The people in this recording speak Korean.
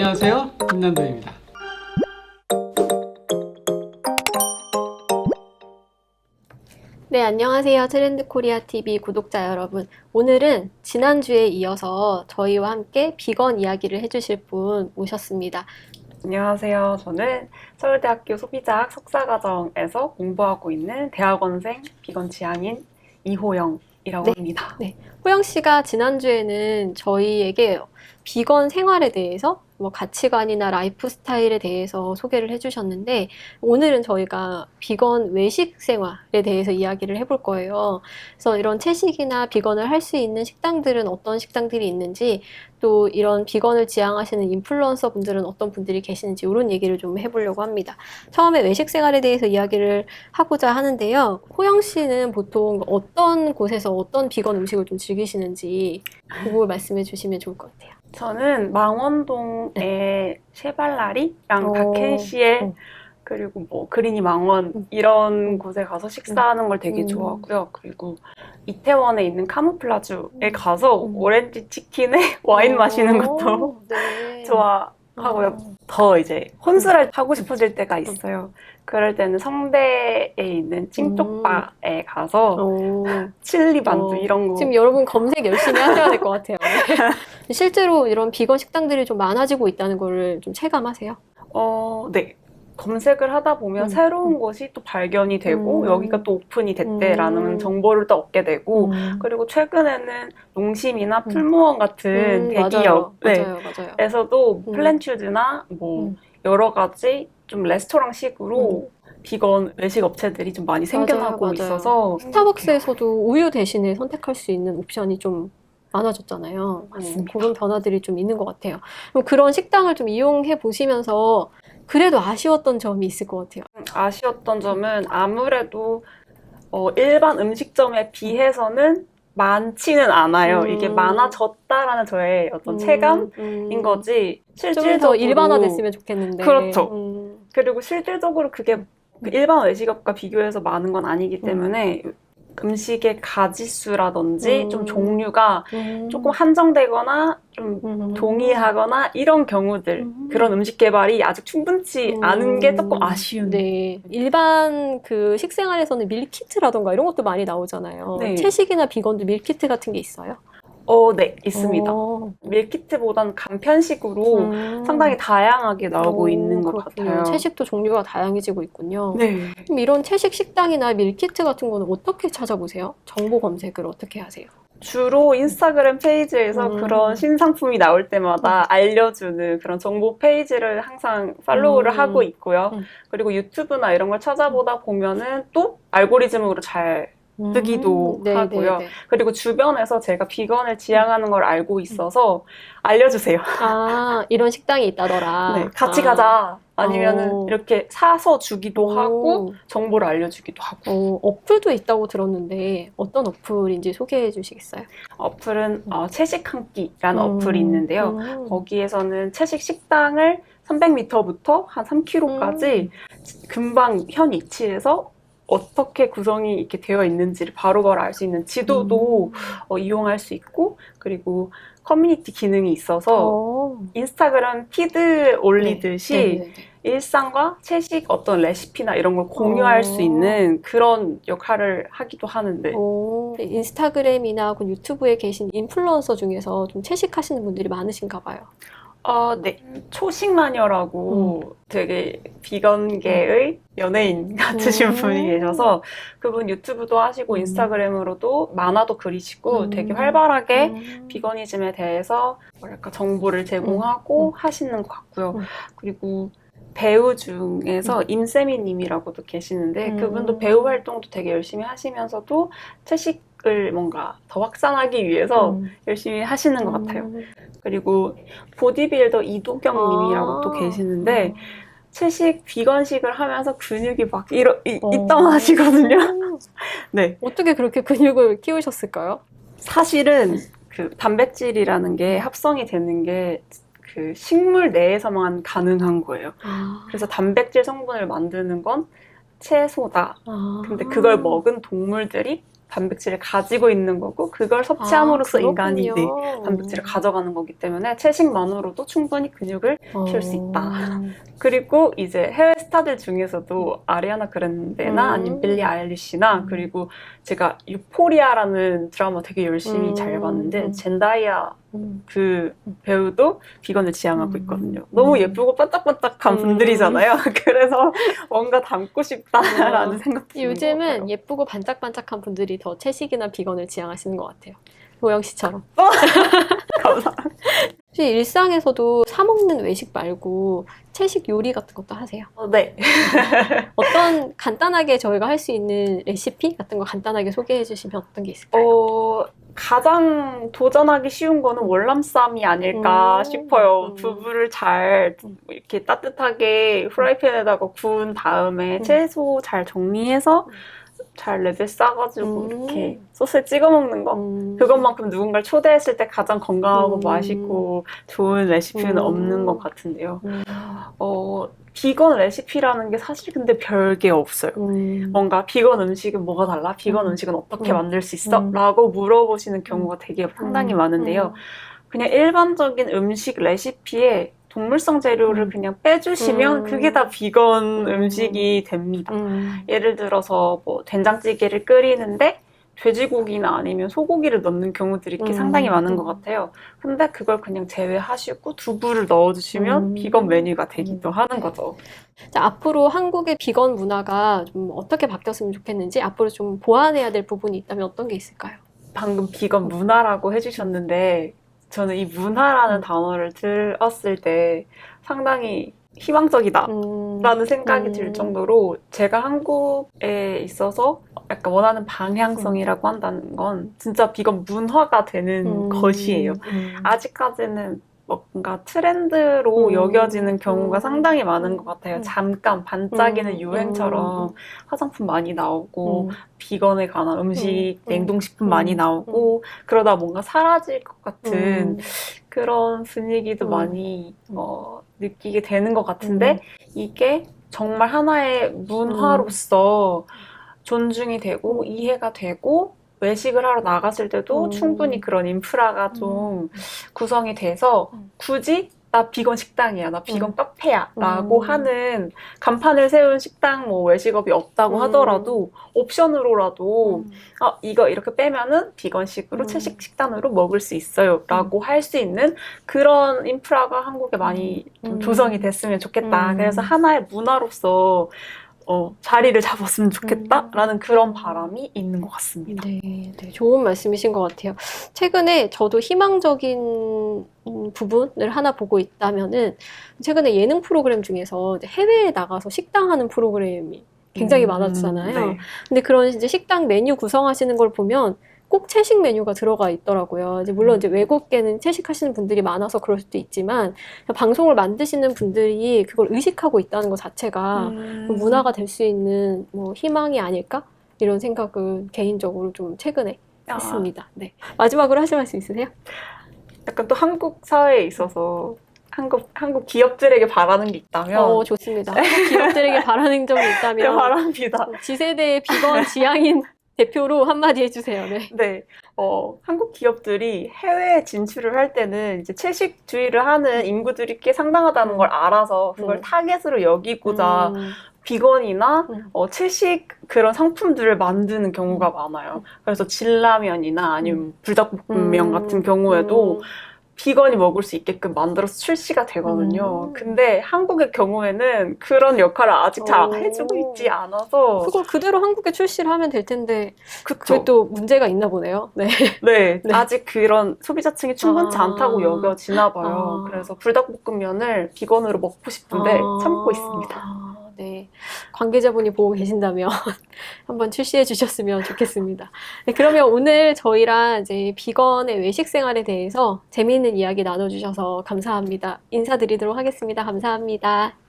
안녕하세요. 김남도입니다. 네, 안녕하세요. 트렌드 코리아 TV 구독자 여러분. 오늘은 지난주에 이어서 저희와 함께 비건 이야기를 해주실 분 모셨습니다. 안녕하세요. 저는 서울대학교 소비자학 석사과정에서 공부하고 있는 대학원생 비건 지향인 이호영이라고 네. 합니다. 호영 씨가 지난주에는 저희에게 비건 생활에 대해서 뭐 가치관이나 라이프 스타일에 대해서 소개를 해주셨는데 오늘은 저희가 비건 외식 생활에 대해서 이야기를 해볼 거예요. 그래서 이런 채식이나 비건을 할 수 있는 식당들은 어떤 식당들이 있는지 또 이런 비건을 지향하시는 인플루언서 분들은 어떤 분들이 계시는지 이런 얘기를 좀 해보려고 합니다. 처음에 외식 생활에 대해서 이야기를 하고자 하는데요. 호영 씨는 보통 어떤 곳에서 어떤 비건 음식을 좀 즐기시는지 그걸 말씀해 주시면 좋을 것 같아요. 저는 망원동의 쉐발라리랑 어. 다켄시엘 어. 그리고 뭐 그린이 망원 음. 이런 곳에 가서 식사하는 걸 되게 음. 좋아하고요. 그리고 이태원에 있는 카모플라주에 가서 음. 오렌지 치킨에 와인 마시는 것도 오, 네. 좋아 하고요. 어. 더 이제 혼술을 하고 싶어질 때가 있어요. 그럴 때는 성대에 있는 찜쪽바에 가서 오. 칠리 만두 어, 이런 거 지금 여러분 검색 열심히 하셔야 될 것 같아요. 네. 실제로 이런 비건 식당들이 좀 많아지고 있다는 거를 좀 체감하세요? 어, 네. 검색을 하다 보면 음. 새로운 곳이 또 발견이 되고 음. 여기가 또 오픈이 됐대라는 음. 정보를 또 얻게 되고 음. 그리고 최근에는 농심이나 음. 풀무원 같은 음, 대기업 맞아요. 네. 맞아요. 맞아요. 에서도 음. 플랜츄드나 뭐 음. 여러 가지 좀 레스토랑식으로 비건 외식 업체들이 좀 많이 생겨나고 맞아요. 있어서 스타벅스에서도 우유 대신에 선택할 수 있는 옵션이 좀 많아졌잖아요. 맞습니다. 음, 그런 변화들이 좀 있는 것 같아요. 그럼 그런 식당을 좀 이용해 보시면서 그래도 아쉬웠던 점이 있을 것 같아요. 아쉬웠던 점은 아무래도 어, 일반 음식점에 비해서는 많지는 않아요. 음. 이게 많아졌다라는 저의 어떤 체감인 음, 거지 좀 실질적으로 더 일반화됐으면 좋겠는데. 그렇죠. 음, 그리고 실질적으로 그게 그 일반 외식업과 비교해서 많은 건 아니기 때문에 음 식의 가지수라든지 음. 좀 종류가 음, 조금 한정되거나 좀 음, 동일하거나 이런 경우들 음. 그런 음식 개발이 아직 충분치 음. 않은 게 조금 아쉬운 네. 일반 그 식생활에서는 밀키트라던가 이런 것도 많이 나오잖아요. 네. 채식이나 비건도 밀키트 같은 게 있어요? 어, 네, 있습니다. 어. 밀키트보다는 간편식으로 음. 상당히 다양하게 나오고 오, 있는 것 그렇군요. 같아요. 채식도 종류가 다양해지고 있군요. 네. 그럼 이런 채식 식당이나 밀키트 같은 거는 어떻게 찾아보세요? 정보 검색을 어떻게 하세요? 주로 인스타그램 페이지에서 음. 그런 신상품이 나올 때마다 알려주는 그런 정보 페이지를 항상 팔로우를 음. 하고 있고요. 음. 그리고 유튜브나 이런 걸 찾아보다 보면은 또 알고리즘으로 잘 뜨기도 네, 하고요. 네, 네. 그리고 주변에서 제가 비건을 지향하는 걸 알고 있어서 알려주세요. 아, 이런 식당이 있다더라. 네, 같이 아. 가자. 아니면은 오. 이렇게 사서 주기도 오. 하고 정보를 알려주기도 하고. 어, 어플도 있다고 들었는데 어떤 어플인지 소개해 주시겠어요? 어플은 어, 채식 한 끼라는 음. 어플이 있는데요. 음. 거기에서는 채식 식당을 300m부터 한 3km까지 음. 금방 현 위치에서 어떻게 구성이 이렇게 되어 있는지를 바로바로 알 수 있는 지도도 음. 어, 이용할 수 있고 그리고 커뮤니티 기능이 있어서 어. 인스타그램 피드 올리듯이 네, 네, 네. 일상과 채식 어떤 레시피나 이런 걸 공유할 어. 수 있는 그런 역할을 하기도 하는데 오, 인스타그램이나 그 유튜브에 계신 인플루언서 중에서 좀 채식하시는 분들이 많으신가 봐요. 어, 네. 초식 마녀라고 되게 비건계의 연예인 같으신 음. 분이 계셔서 그분 유튜브도 하시고 음. 인스타그램으로도 만화도 그리시고 음. 되게 활발하게 음. 비건이즘에 대해서 뭐랄까 정보를 제공하고 음. 하시는 것 같고요. 음. 그리고 배우 중에서 임세미 님이라고도 계시는데 음. 그분도 배우 활동도 되게 열심히 하시면서도 채식 을 뭔가 더 확산하기 위해서 음. 열심히 하시는 것 같아요. 음. 그리고 보디빌더 이도경 님이라고 또 아. 계시는데 채식 비건식을 하면서 근육이 막 이러, 이, 어. 있덩하시거든요. 음. 네. 어떻게 그렇게 근육을 키우셨을까요? 사실은 그 단백질이라는 게 합성이 되는 게 그 식물 내에서만 가능한 거예요. 아. 그래서 단백질 성분을 만드는 건 채소다. 아. 근데 그걸 먹은 동물들이 단백질을 가지고 있는 거고 그걸 섭취함으로써 아, 인간이 네. 단백질을 가져가는 거기 때문에 채식만으로도 충분히 근육을 키울 수 있다. 음. 그리고 이제 해외 스타들 중에서도 아리아나 그랜데나 음. 아니면 빌리 아일리시나 음. 그리고 제가 유포리아라는 드라마 되게 열심히 음. 잘 봤는데 음. 젠다이아 음. 그 배우도 비건을 지향하고 음. 있거든요. 너무 음. 예쁘고 반짝반짝한 음. 분들이잖아요. 그래서 뭔가 닮고 싶다라는 어. 것 요즘은. 예쁘고 반짝반짝한 분들이 더 채식이나 비건을 지향하시는 것 같아요. 보영 씨처럼. 감사합니다. 혹시 일상에서도 사 먹는 외식 말고 채식 요리 같은 것도 하세요? 어, 네. 어떤 간단하게 저희가 할 수 있는 레시피 같은 거 간단하게 소개해 주시면 어떤 게 있을까요? 어, 가장 도전하기 쉬운 거는 월남쌈이 아닐까 음. 싶어요. 음. 두부를 잘 이렇게 따뜻하게 프라이팬에다가 구운 다음에 음. 채소 잘 정리해서 음. 잘 레벨 싸가지고 음. 이렇게 소스에 찍어 먹는 거. 음. 그것만큼 누군가를 초대했을 때 가장 건강하고 음. 맛있고 좋은 레시피는 음. 없는 것 같은데요. 음. 어, 비건 레시피라는 게 사실 근데 별게 없어요. 음. 뭔가 비건 음식은 뭐가 달라? 비건 음. 음. 식은 어떻게 음. 만들 수 있어? 음. 라고 물어보시는 경우가 되게 상당히 음. 많은데요. 그냥 일반적인 음식 레시피에 동물성 재료를 음. 그냥 빼주시면 음. 그게 다 비건 음. 음식이 됩니다. 음. 예를 들어서 뭐 된장찌개를 끓이는데 돼지고기나 아니면 소고기를 넣는 경우들이 꽤 음. 상당히 많은 것 같아요. 근데 그걸 그냥 제외하시고 두부를 넣어주시면 음. 비건 메뉴가 되기도 하는 거죠. 자, 앞으로 한국의 비건 문화가 좀 어떻게 바뀌었으면 좋겠는지 앞으로 좀 보완해야 될 부분이 있다면 어떤 게 있을까요? 방금 비건 문화라고 해주셨는데 저는 이 문화라는 단어를 들었을 때 상당히 희망적이다. 음. 라는 생각이 음. 들 정도로 제가 한국에 있어서 약간 원하는 방향성이라고 한다는 건 진짜 비건 문화가 되는 음. 것이에요. 음. 아직까지는 뭔가 트렌드로 음. 여겨지는 경우가 음. 상당히 많은 것 같아요. 음. 잠깐 반짝이는 음. 유행처럼 음. 화장품 많이 나오고 음. 비건에 관한 음식, 음. 냉동식품 음. 많이 나오고 그러다 뭔가 사라질 것 같은 음. 그런 분위기도 음. 많이 어, 느끼게 되는 것 같은데 이게 정말 하나의 음. 문화로서 존중이 되고 이해가 되고 외식을 하러 나갔을 때도 음. 충분히 그런 인프라가 좀 구성이 돼서 음. 굳이 나 비건 식당이야, 나 비건 음. 카페야 라고 음. 하는 간판을 세운 식당 뭐 외식업이 없다고 음. 하더라도 옵션으로라도 음. 어, 이거 이렇게 빼면은 비건식으로 음. 채식 식단으로 먹을 수 있어요. 라고 할수 있는 그런 인프라가 한국에 많이 좀 음. 조성이 됐으면 좋겠다. 음. 그래서 하나의 문화로서 어, 자리를 잡았으면 좋겠다라는 그런 바람이 있는 것 같습니다. 네, 네, 좋은 말씀이신 것 같아요. 최근에 저도 희망적인 음, 부분을 하나 보고 있다면은 최근에 예능 프로그램 중에서 해외에 나가서 식당 하는 프로그램이 굉장히 음, 많아졌잖아요. 네. 근데 그런 이제 식당 메뉴 구성하시는 걸 보면 꼭 채식 메뉴가 들어가 있더라고요. 이제 물론 이제 외국계는 채식하시는 분들이 많아서 그럴 수도 있지만 방송을 만드시는 분들이 그걸 의식하고 있다는 것 자체가 음. 문화가 될 수 있는 뭐 희망이 아닐까? 이런 생각을 개인적으로 좀 최근에 아, 했습니다. 네. 마지막으로 하실 말씀 있으세요? 약간 또 한국 사회에 있어서 한국 한국 기업들에게 바라는 게 있다면 어, 좋습니다. 한국 기업들에게 바라는 점이 네, 있다면 바랍니다. 지세대의 비건 지향인 대표로 한마디 해주세요. 네. 네, 어, 한국 기업들이 해외에 진출을 할 때는 이제 채식주의를 하는 인구들이 꽤 상당하다는 걸 알아서 그걸 음. 타겟으로 여기고자 음, 비건이나 음. 어, 채식 그런 상품들을 만드는 경우가 많아요. 그래서 진라면이나 아니면 불닭볶음면 음. 같은 경우에도 음. 비건이 먹을 수 있게끔 만들어서 출시가 되거든요. 음. 근데 한국의 경우에는 그런 역할을 아직 잘 오. 해주고 있지 않아서 그걸 그대로 한국에 출시를 하면 될 텐데 그쵸. 그게 또 문제가 있나 보네요. 네. 네, 네. 아직 그런 소비자층이 충분치 아. 않다고 여겨지나 봐요. 아. 그래서 불닭볶음면을 비건으로 먹고 싶은데 아, 참고 있습니다. 아, 네. 관계자분이 보고 계신다면 한번 출시해 주셨으면 좋겠습니다. 네, 그러면 오늘 저희랑 이제 비건의 외식 생활에 대해서 재미있는 이야기 나눠주셔서 감사합니다. 인사드리도록 하겠습니다. 감사합니다.